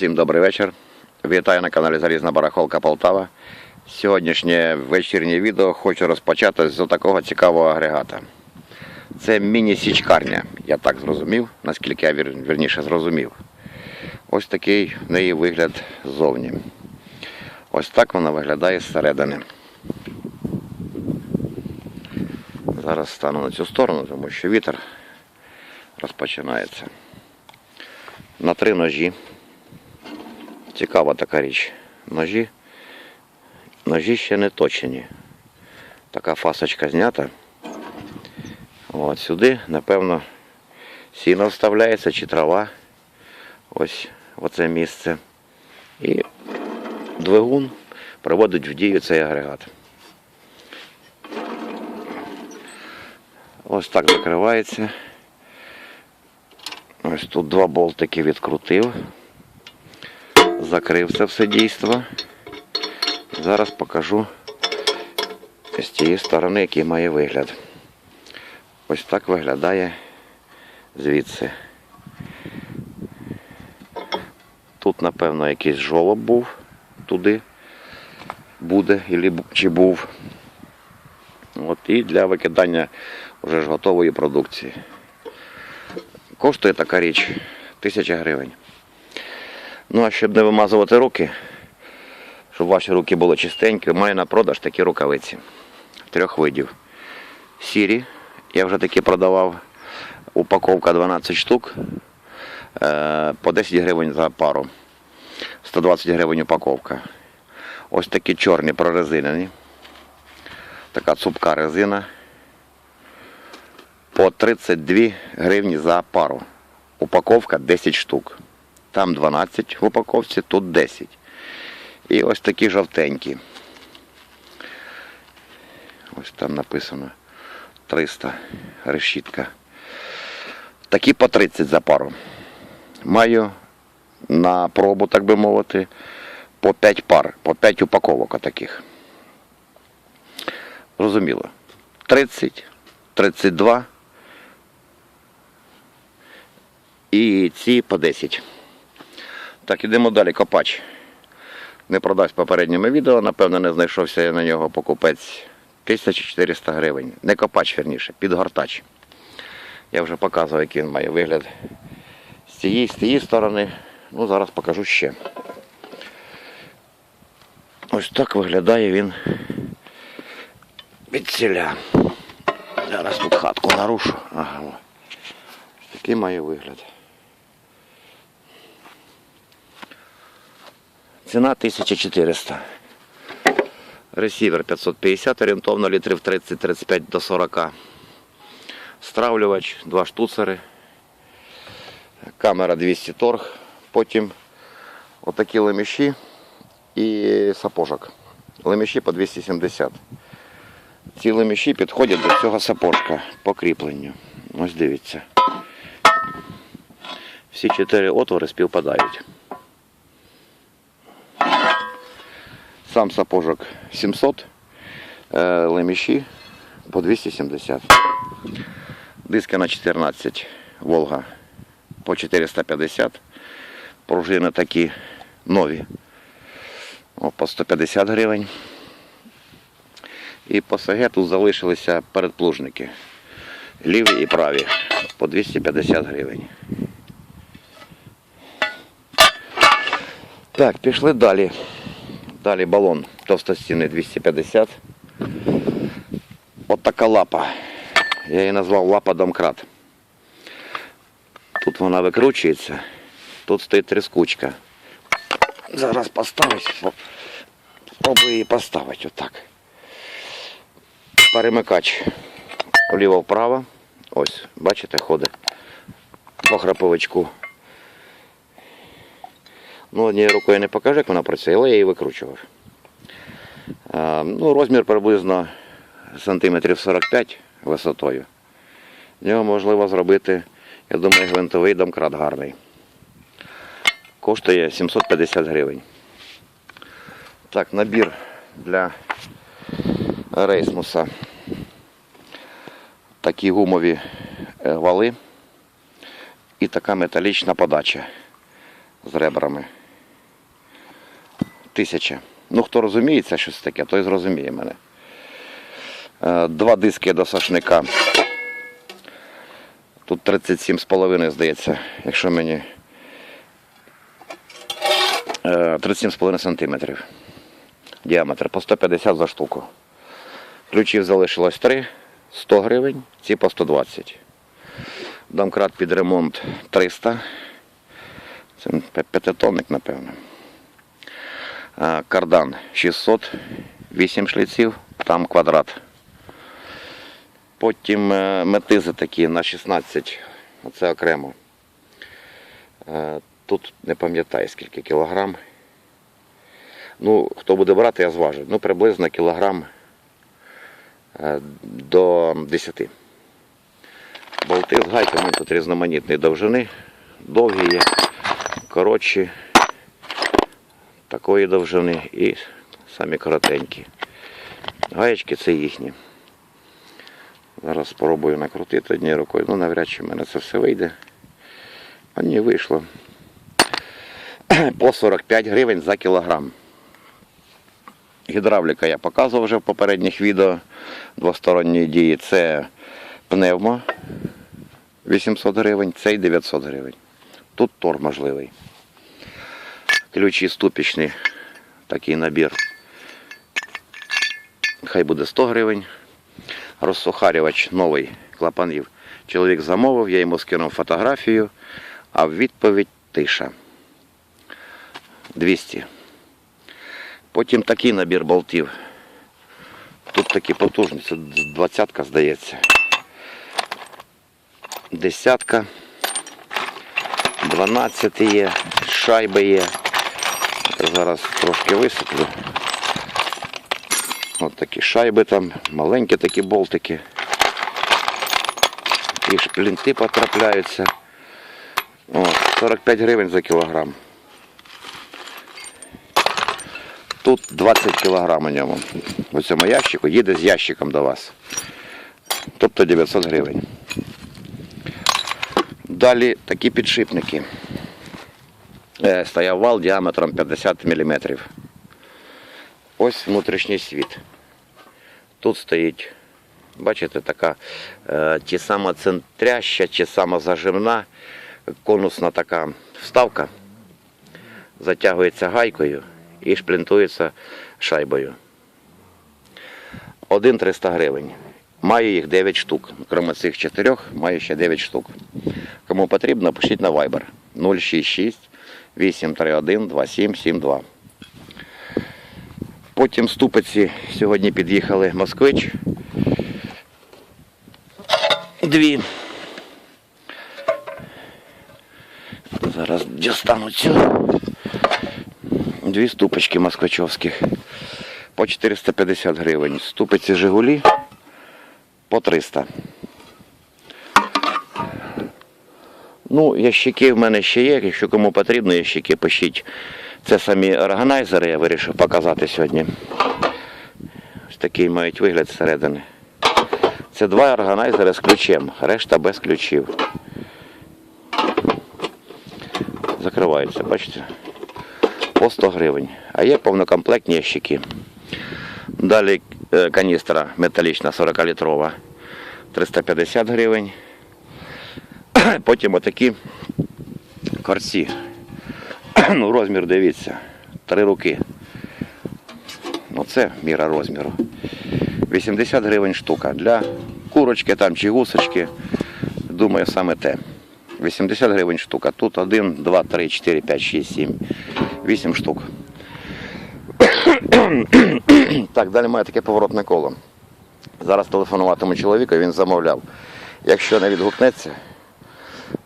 Всім добрий вечір. Вітаю на каналі Залізна Барахолка Полтава. Сьогоднішнє вечірнє відео хочу розпочати з такого цікавого агрегата. Це міні-січкарня, я так зрозумів, наскільки я вірніше зрозумів. Ось такий в неї вигляд ззовні. Ось так вона виглядає зсередини. Зараз стану на цю сторону, тому що вітер розпочинається. На три ножі. Цікава така річ. Ножі. Ножі ще не точені. Така фасочка знята. От сюди, напевно, сіно вставляється чи трава. Ось оце місце. І двигун приводить в дію цей агрегат. Ось так закривається. Ось тут два болтики відкрутив. Закрив це все дійство. Зараз покажу з цієї сторони, який має вигляд. Ось так виглядає звідси. Тут, напевно, якийсь жолоб був туди. Буде чи був. От, і для викидання вже ж готової продукції. Коштує така річ тисяча гривень. Ну, а щоб не вимазувати руки, щоб ваші руки були чистенькі, маю на продаж такі рукавиці трьох видів. Сірі, я вже такі продавав. Упаковка 12 штук е, по 10 гривень за пару. 120 гривень упаковка. Ось такі чорні прорезинені. Така цупка резина. По 32 гривні за пару. Упаковка 10 штук. Там 12 в упаковці, тут 10. І ось такі жовтенькі. Ось там написано 300 решітка. Такі по 30 за пару. Маю на пробу, так би мовити, по 5 пар, по 5 упаковок таких. Зрозуміло. 30, 32 і ці по 10. Так, ідемо далі. Копач. Не продасть попередньому відео, напевно, не знайшовся на нього покупець 1400 гривень. Не копач, верніше, підгортач. Я вже показував, який він має вигляд з цієї, з цієї сторони. Ну, зараз покажу ще. Ось так виглядає він від ціля. Зараз тут хатку нарушу. Ага. такий має вигляд. Ціна 1400. Ресівер 550, орієнтовно літрів 30-35 до 40. Стравлювач, два штуцери. Камера 200 торг. Потім отакі леміші і сапожок. Леміші по 270. Ці леміші підходять до цього сапожка по кріпленню. Ось дивіться. Всі чотири отвори співпадають. Сам сапожок 700, е, леміші по 270. Диски на 14 Волга по 450. Пружини такі нові. По 150 гривень. І по СГ тут залишилися передплужники. Ліві і праві по 250 гривень. Так, пішли далі. Далі балон товстостінний 250. От така лапа. Я її назвав лапа домкрат. Тут вона викручується, тут стоїть тріскучка. Зараз поставить. спро- Спробую її поставити отак. Перемикач вліво-вправо. Ось, бачите, ходить по храповичку. Ну, однією рукою не покажу, як вона працює, але я її викручував. Ну, розмір приблизно сантиметрів 45 висотою. В нього можливо зробити, я думаю, гвинтовий домкрат гарний. Коштує 750 гривень. Так, набір для рейсмуса. Такі гумові е, вали і така металічна подача з ребрами. 1000. Ну, хто розуміється, що це таке, той зрозуміє мене. Е, Два диски до сошника. Тут 37,5, здається, якщо мені. Е, 37,5 сантиметрів. Діаметр по 150 за штуку. Ключів залишилось 3, 100 гривень, ці по 120. Домкрат під ремонт 300. Це п'я- п'ятитонник, напевно. А, Кардан 600, 8 шліців, там квадрат. Потім е, метизи такі на 16, оце окремо. Е, Тут не пам'ятаю скільки кілограм. Ну, хто буде брати, я зважу. Ну, приблизно кілограм е, до 10. Болти з гайками тут різноманітної довжини. Довгі є, коротші, такої довжини і самі коротенькі. Гаєчки це їхні. Зараз спробую накрутити однією рукою. Ну, навряд чи в мене це все вийде. А ні, вийшло. По 45 гривень за кілограм. Гідравліка я показував вже в попередніх відео двосторонньої дії. Це пневмо 800 гривень, цей 900 гривень. Тут тор можливий. Ключі ступічні, такий набір. Хай буде 100 гривень. Розсухарювач новий клапанів. Чоловік замовив, я йому скинув фотографію, а в відповідь тиша. 200. Потім такий набір болтів. Тут такі потужні, це двадцятка, здається. Десятка. 12 є, шайби є. Зараз трошки висиплю. От такі шайби там, маленькі такі болтики. І шплінти потрапляються. О, 45 гривень за кілограм. Тут 20 кілограм у ньому. У цьому ящику їде з ящиком до вас. Тобто 900 гривень. Далі такі підшипники. Е, Стояв вал діаметром 50 мм. Ось внутрішній світ. Тут стоїть, бачите, така е, ті сама центряща, чи сама зажимна, конусна така вставка. Затягується гайкою і шплінтується шайбою. Один 300 гривень. Маю їх 9 штук. Крім цих чотирьох, маю ще 9 штук. Кому потрібно, пишіть на Viber 066 831 2772. Потім ступиці сьогодні під'їхали москвич. Дві. Зараз дістану цю. Дві ступочки москвичовських по 450 гривень. Ступиці Жигулі по 300. Ну, ящики в мене ще є. Якщо кому потрібно, ящики пишіть. Це самі органайзери, я вирішив показати сьогодні. Ось такий мають вигляд зсередини. Це два органайзери з ключем, решта без ключів. Закриваються, бачите? По 100 гривень. А є повнокомплектні ящики. Далі е, каністра металічна 40-літрова 350 гривень. Потім отакі корці. Ну, розмір дивіться. Три руки. Ну, це міра розміру. 80 гривень штука. Для курочки там чи гусочки. Думаю, саме те. 80 гривень штука. Тут 1, 2, 3, 4, 5, 6, 7, 8 штук. так, далі має таке поворотне коло. Зараз телефонуватиму чоловіку, він замовляв. Якщо не відгукнеться,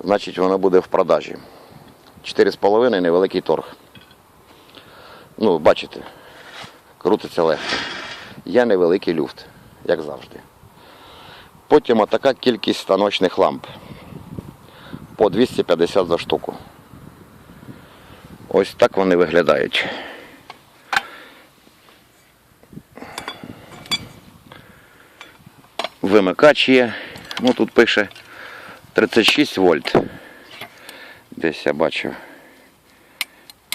значить воно буде в продажі. 4,5 невеликий торг. Ну, бачите, крутиться легко. Є невеликий люфт, як завжди. Потім отака кількість станочних ламп. По 250 за штуку. Ось так вони виглядають. Вимикач є. Ну тут пише 36 вольт. Десь я бачу.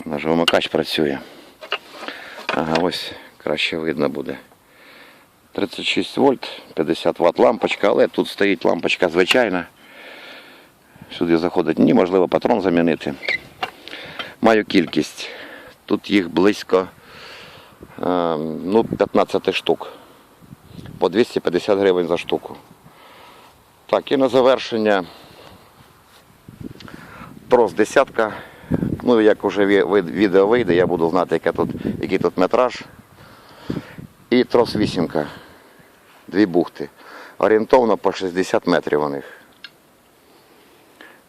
Наш вимикач працює. Ага, ось краще видно буде. 36 вольт, 50 ватт лампочка, але тут стоїть лампочка звичайна. Сюди заходить ні, можливо, патрон замінити. Маю кількість. Тут їх близько е, ну, 15 штук. По 250 гривень за штуку. Так, і на завершення трос десятка. Ну, як вже відео вийде, я буду знати, яке тут, який тут метраж. І трос вісімка. Дві бухти. Орієнтовно по 60 метрів у них.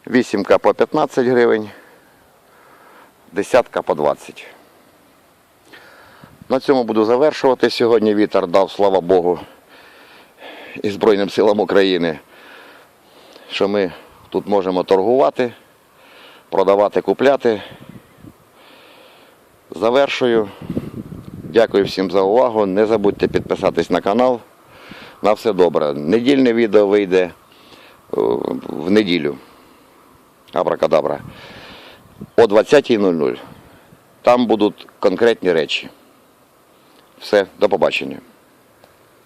Вісімка по 15 гривень, десятка по 20. На цьому буду завершувати. Сьогодні вітер дав, слава Богу, і Збройним силам України, що ми тут можемо торгувати, продавати, купляти. Завершую. Дякую всім за увагу. Не забудьте підписатись на канал. На все добре. Недільне відео вийде е, в неділю. Абракадабра. О 20.00. Там будуть конкретні речі. Все, до побачення.